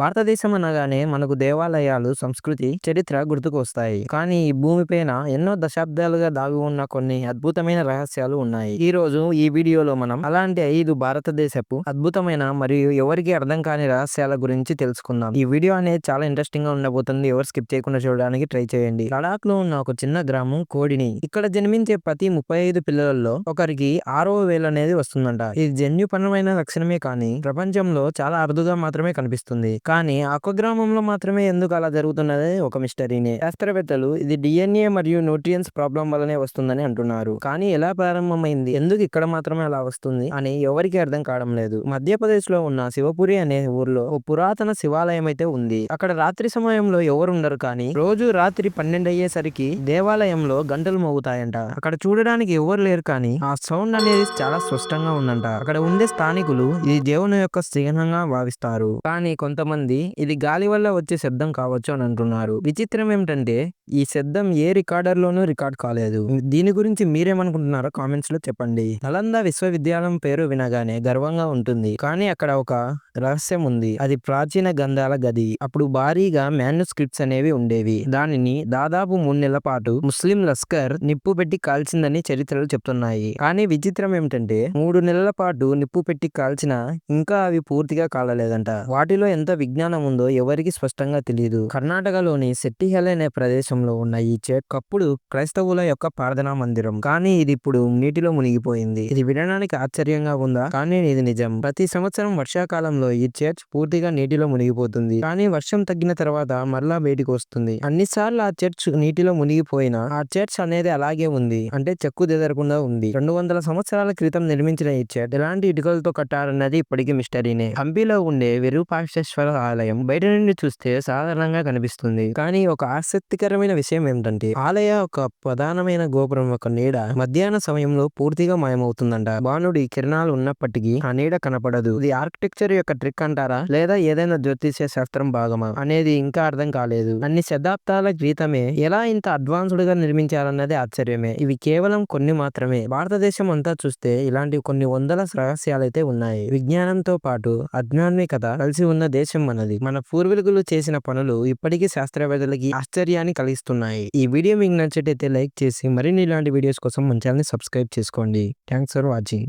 భారతదేశం అనగానే మనకు దేవాలయాలు, సంస్కృతి, చరిత్ర గుర్తుకు వస్తాయి. కానీ ఈ భూమిపైన ఎన్నో దశాబ్దాలుగా దాగి ఉన్న కొన్ని అద్భుతమైన రహస్యాలు ఉన్నాయి. ఈ రోజు ఈ వీడియోలో మనం అలాంటి ఐదు భారతదేశపు అద్భుతమైన మరియు ఎవరికి అర్థం కాని రహస్యాల గురించి తెలుసుకుందాం. ఈ వీడియో అనేది చాలా ఇంట్రెస్టింగ్గా ఉండబోతుంది. ఎవరు స్కిప్ చేయకుండా చూడడానికి ట్రై చేయండి. లడాక్లో ఉన్న ఒక చిన్న గ్రామం కోడిని ఇక్కడ జన్మించే ప్రతి ముప్పై ఐదు పిల్లలలో ఒకరికి ఆరవ వేలు అనేది వస్తుందంట. ఇది జన్యుపరమైన లక్షణమే కానీ ప్రపంచంలో చాలా అరుదుగా మాత్రమే కనిపిస్తుంది. కానీ ఆ గ్రామంలో మాత్రమే ఎందుకు అలా జరుగుతున్నది? ఒక మిస్టరీనే. శాస్త్రవేత్తలు ఇది డిఎన్ఏ మరియు న్యూట్రియన్స్ ప్రాబ్లం వల్లనే వస్తుందని అంటున్నారు. కానీ ఎలా ప్రారంభమైంది? ఎందుకు ఇక్కడ మాత్రమే అలా వస్తుంది? అని ఎవరికి అర్థం కావడం లేదు. మధ్యప్రదేశ్లో ఉన్న శివపురి అనే ఊర్లో ఓ పురాతన శివాలయం అయితే ఉంది. అక్కడ రాత్రి సమయంలో ఎవరు ఉండరు కానీ రోజు రాత్రి పన్నెండు అయ్యేసరికి దేవాలయంలో గంటలు మోగుతాయంట. అక్కడ చూడడానికి ఎవరు లేరు కానీ ఆ సౌండ్ అనేది చాలా స్పష్టంగా ఉందంట. అక్కడ ఉండే స్థానికులు ఇది దేవుని యొక్క చిహ్నంగా భావిస్తారు. కానీ కొంతమంది చాలామంది ఇది గాలి వల్ల వచ్చే శబ్దం కావచ్చు అని అంటున్నారు. విచిత్రం ఏమిటంటే ఈ శబ్దం ఏ రికార్డర్ లోనూ రికార్డ్ కాలేదు. దీని గురించి మీరేమనుకుంటున్నారో కామెంట్స్లో చెప్పండి. నలంద విశ్వవిద్యాలయం పేరు వినగానే గర్వంగా ఉంటుంది. కానీ అక్కడ ఒక రహస్యం ఉంది. అది ప్రాచీన గంధాల గది. అప్పుడు భారీగా మాన్యుస్క్రిప్ట్స్ అనేవి ఉండేవి. దానిని దాదాపు మూడు నెలల పాటు ముస్లిం లస్కర్ నిప్పు పెట్టి కాల్చిందని చరిత్రలు చెప్తున్నాయి. కానీ విచిత్రం ఏమిటంటే మూడు నెలల పాటు నిప్పు పెట్టి కాల్చిన ఇంకా అవి పూర్తిగా కాలలేదంట. వాటిలో ఎంత విజ్ఞానం ఉందో ఎవరికి స్పష్టంగా తెలియదు కర్ణాటకలోని సెట్టిహెల్ అనే ప్రదేశం ప్రదేశంలో ఉన్న ఈ చర్చ్ ఒకప్పుడు క్రైస్తవుల యొక్క ప్రార్థనా మందిరం. కానీ ఇది ఇప్పుడు నీటిలో మునిగిపోయింది. ఇది వినడానికి ఆశ్చర్యంగా ఉందా? కానీ ఇది నిజం. ప్రతి సంవత్సరం వర్షాకాలంలో ఈ చర్చ్ పూర్తిగా నీటిలో మునిగిపోతుంది. కానీ వర్షం తగ్గిన తర్వాత మరలా బయటికి వస్తుంది. అన్నిసార్లు ఆ చర్చ్ నీటిలో మునిగిపోయినా ఆ చర్చ్ అనేది అలాగే ఉంది. అంటే చెక్కు దెదరకుండా ఉంది. రెండు వందల సంవత్సరాల క్రితం నిర్మించిన ఈ చర్చ్ ఎలాంటి ఇటుకలతో కట్టారన్నది ఇప్పటికీ మిస్టరీనే హంపీలో ఉండే విరూపాక్షేశ్వర ఆలయం బయట నుండి చూస్తే సాధారణంగా కనిపిస్తుంది. కానీ ఒక ఆసక్తికరమైన విషయం ఏమిటంటే ఆలయ ఒక ప్రధానమైన గోపురం ఒక నీడ మధ్యాహ్న సమయంలో పూర్తిగా మాయమవుతుందంట. బాణుడి కిరణాలు ఉన్నప్పటికీ ఆ నీడ కనపడదు. ఇది ఆర్కిటెక్చర్ యొక్క ట్రిక్ అంటారా? లేదా ఏదైనా జ్యోతిష్య శాస్త్రం భాగమా? అనేది ఇంకా అర్థం కాలేదు. అన్ని శతాబ్దాల క్రితమే ఎలా ఇంత అడ్వాన్స్డ్గా నిర్మించారన్నది ఆశ్చర్యమే. ఇవి కేవలం కొన్ని మాత్రమే. భారతదేశం అంతా చూస్తే ఇలాంటి కొన్ని వందల రహస్యాలైతే ఉన్నాయి. విజ్ఞానంతో పాటు అజ్ఞానికత కలిసి ఉన్న దేశం మనది. మన పూర్వీకులు చేసిన పనులు ఇప్పటికీ శాస్త్రవేత్తలకి ఆశ్చర్యాన్ని కలిగి ఇస్తున్నాయి ఈ వీడియో మీకు నచ్చేటైతే లైక్ చేసి మరిన్ని ఇలాంటి వీడియోస్ కోసం మన ఛానల్ని సబ్స్క్రైబ్ చేసుకోండి. Thanks for watching.